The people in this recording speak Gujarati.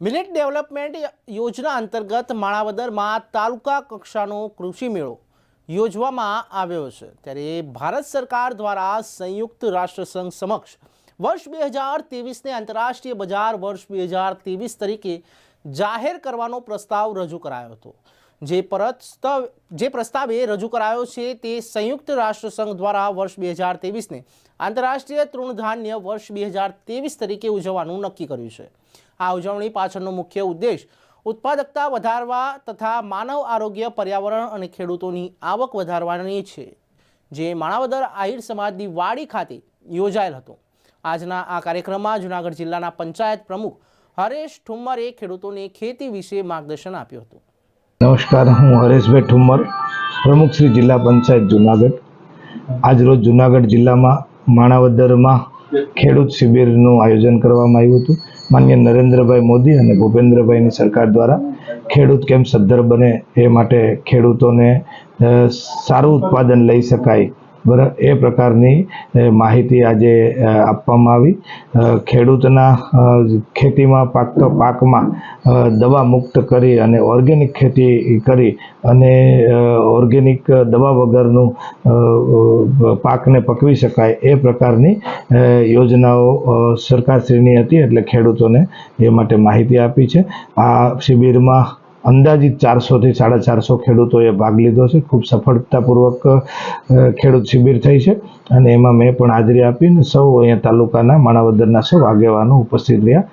મિલેટ ડેવલપમેન્ટ યોજના અંતર્ગત માણાવદરમાં તાલુકા કક્ષાનો કૃષિ મેળો યોજવામાં આવ્યો છે. ત્યારે ભારત સરકાર દ્વારા સંયુક્ત રાષ્ટ્રસંઘ સમક્ષ વર્ષ બે હજાર ત્રેવીસને આંતરરાષ્ટ્રીય બજાર વર્ષ બે હજાર ત્રેવીસ તરીકે જાહેર કરવાનો પ્રસ્તાવ રજૂ કરાયો હતો. જે પ્રસ્તાવ, જે પ્રસ્તાવે રજૂ કરાયો છે તે સંયુક્ત રાષ્ટ્રસંઘ દ્વારા વર્ષ બે હજાર તેવીસને આંતરરાષ્ટ્રીય તૃણધાન્ય વર્ષ બે હજાર તેવીસ તરીકે ઉજવવાનું નક્કી કર્યું છે. આ ઉજવણી પાછળનો મુખ્ય ઉદ્દેશ ઉત્પાદકતા વધારવા તથા માનવ આરોગ્ય, પર્યાવરણ અને ખેડૂતોની આવક વધારવાની છે. જે માણાવદર આહિર સમાજની વાડી ખાતે યોજાયેલ હતો. આજના આ કાર્યક્રમમાં જૂનાગઢ જિલ્લાના પંચાયત પ્રમુખ હરેશ ઠુમ્મરે ખેડૂતોને ખેતી વિશે માર્ગદર્શન આપ્યું હતું. નમસ્કાર, હું હરેશભાઈ ઠુમ્મર, પ્રમુખ શ્રી જિલ્લા પંચાયત જુનાગઢ. આજરોજ જુનાગઢ જિલ્લામાં માણાવદરમાં ખેડૂત શિબિરનું આયોજન કરવામાં આવ્યું હતું. માન્ય નરેન્દ્રભાઈ મોદી અને ભૂપેન્દ્રભાઈની સરકાર દ્વારા ખેડૂત કેમ સદ્ધર બને એ માટે ખેડૂતોને સારું ઉત્પાદન લઈ શકાય બરા એ પ્રકારની માહિતી આજે આપવામાં આવી. ખેડૂતના ખેતીમાં પાકતો પાકમાં દવા મુક્ત કરી અને ઓર્ગેનિક ખેતી કરી અને ઓર્ગેનિક દવા વગરનું પાકને પકવી શકાય એ પ્રકારની યોજનાઓ સરકારશ્રીની હતી એટલે ખેડૂતોને એ માટે માહિતી આપી છે. આ શિબિરમાં અંદાજિત ચારસોથી સાડા ચારસો ખેડૂતોએ ભાગ લીધો છે. ખૂબ સફળતાપૂર્વક ખેડૂત શિબિર થઈ છે અને એમાં મેં પણ હાજરી આપી અને સૌ અહીંયા તાલુકાના માણાવદરના સૌ આગેવાનો ઉપસ્થિત રહ્યા.